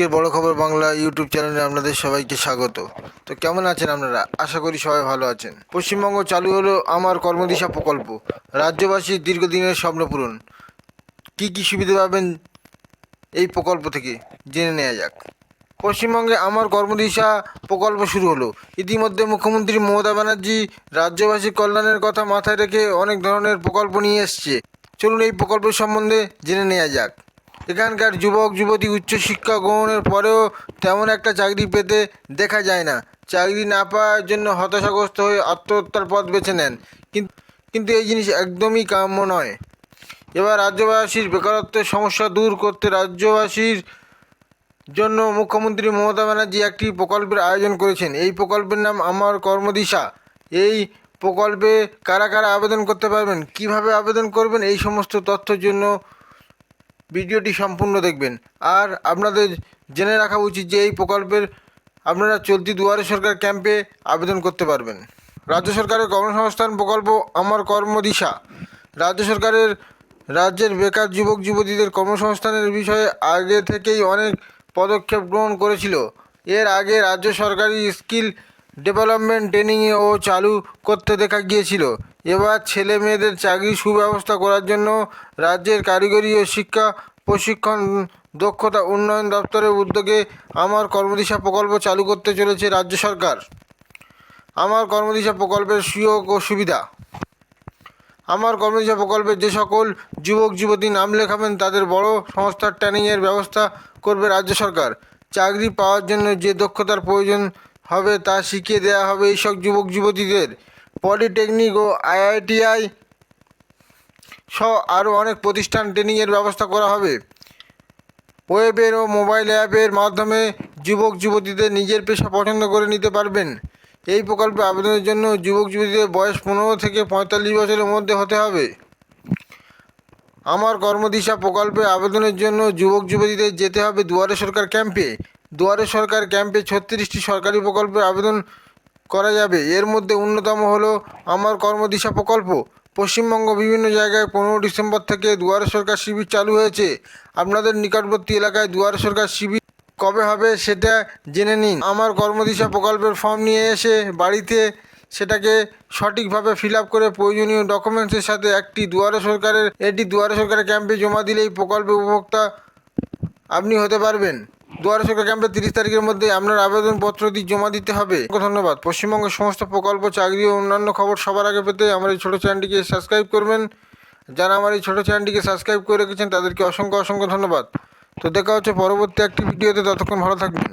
আজকের বড় খবর বাংলা ইউটিউব চ্যানেলে আপনাদের সবাইকে স্বাগত। তো কেমন আছেন আপনারা? আশা করি সবাই ভালো আছেন। পশ্চিমবঙ্গ চালু হলো আমার কর্মদিশা প্রকল্প। রাজ্যবাসীর দীর্ঘদিনের স্বপ্ন পূরণ। কী কী সুবিধা পাবেন এই প্রকল্প থেকে? জেনে নেওয়া যাক। পশ্চিমবঙ্গে আমার কর্মদিশা প্রকল্প শুরু হলো। ইতিমধ্যে মুখ্যমন্ত্রী মমতা ব্যানার্জি রাজ্যবাসীর কল্যাণের কথা মাথায় রেখে অনেক ধরনের প্রকল্প নিয়ে এসছে। চলুন এই প্রকল্প সম্বন্ধে জেনে নেওয়া যাক। এখানকার যুবক, যুবতী উচ্চশিক্ষা গ্রহণের পরেও তেমন একটা চাকরি পেতে দেখা যায় না। চাকরি না পাওয়ার জন্য হতাশাগ্রস্ত হয়ে আত্মহত্যার পথ বেছে নেন। কিন্তু এই জিনিস একদমই কাম্য নয়। এবার রাজ্যবাসীর বেকারত্বের সমস্যা দূর করতে রাজ্যবাসীর জন্য মুখ্যমন্ত্রী মমতা ব্যানার্জি একটি প্রকল্পের আয়োজন করেছেন। এই প্রকল্পের নাম আমার কর্মদিশা। এই প্রকল্পে কারা কারা আবেদন করতে পারবেন, কীভাবে আবেদন করবেন, এই সমস্ত তথ্যের জন্য ভিডিওটি সম্পূর্ণ দেখবেন। আর আপনাদের জেনে রাখা উচিত যে এই প্রকল্পের আপনারা চলতি দুয়ারে সরকার ক্যাম্পে আবেদন করতে পারবেন। রাজ্য সরকারের কর্মসংস্থান প্রকল্প আমার কর্মদিশা রাজ্য সরকারের রাজ্যের বেকার যুবক, যুবতীদের কর্মসংস্থানের বিষয়ে আগে থেকেই অনেক পদক্ষেপ গ্রহণ করেছিল। এর আগে রাজ্য সরকারি স্কিল ডেভেলপমেন্ট ট্রেনিংয়ে ও চালু করতে দেখা গিয়েছিল। এবার ছেলে মেয়েদের চাকরির সুব্যবস্থা করার জন্য রাজ্যের কারিগরি ও শিক্ষা প্রশিক্ষণ দক্ষতা উন্নয়ন দপ্তরের উদ্যোগে আমার কর্মদিশা প্রকল্প চালু করতে চলেছে রাজ্য সরকার। আমার কর্মদিশা প্রকল্পের সুযোগ ও সুবিধা। আমার কর্মদিশা প্রকল্পে যে সকল যুবক, যুবতী নাম লেখাবেন, তাদের বড় সংস্থার ট্রেনিংয়ের ব্যবস্থা করবে রাজ্য সরকার। চাকরি পাওয়ার জন্য যে দক্ষতার প্রয়োজন হবে তা শিখিয়ে দেওয়া হবে এইসব যুবক, যুবতীদের। পলিটেকনিক ও আইআইটিআই সহ আরও অনেক প্রতিষ্ঠান ট্রেনিংয়ের ব্যবস্থা করা হবে। ওয়েবের ও মোবাইল অ্যাপের মাধ্যমে যুবক, যুবতীদের নিজের পেশা পছন্দ করে নিতে পারবেন। এই প্রকল্পে আবেদনের জন্য যুবক, যুবতীদের বয়স পনেরো থেকে পঁয়তাল্লিশ বছরের মধ্যে হতে হবে। আমার কর্মদিশা প্রকল্পে আবেদনের জন্য যুবক, যুবতীদের যেতে হবে দুয়ারে সরকার ক্যাম্পে। দুয়ারে সরকার ক্যাম্পে ছত্রিশটি সরকারি প্রকল্পে আবেদন করা যাবে। এর মধ্যে অন্যতম হলো আমার কর্মদিশা প্রকল্প। পশ্চিমবঙ্গ বিভিন্ন জায়গায় পনেরো ডিসেম্বর থেকে দুয়ারে সরকার শিবির চালু হয়েছে। আপনাদের নিকটবর্তী এলাকায় দুয়ারে সরকার শিবির কবে হবে সেটা জেনে নিন। আমার কর্মদিশা প্রকল্পের ফর্ম নিয়ে এসে বাড়িতে সেটাকে সঠিকভাবে ফিল আপ করে প্রয়োজনীয় ডকুমেন্টসের সাথে একটি দুয়ারে সরকারের এটি দুয়ারে সরকারের ক্যাম্পে জমা দিলেই প্রকল্পে উপভোক্তা আপনি হতে পারবেন। দুয়ারে সরকার ক্যাম্পে তিরিশ তারিখের মধ্যে আপনার আবেদনপত্র দিয়ে জমা দিতে হবে। ধন্যবাদ। পশ্চিমবঙ্গের সমস্ত প্রকল্প, চাকরি ও অন্যান্য খবর সবার আগে পেতে আমার এই ছোটো চ্যানেলটিকে সাবস্ক্রাইব করবেন। যারা আমার এই ছোটো চ্যানেলটিকে সাবস্ক্রাইব করে রেখেছেন, তাদেরকে অসংখ্য অসংখ্য ধন্যবাদ। তো দেখা হচ্ছে পরবর্তী একটি ভিডিওতে, ততক্ষণ ভালো থাকবেন।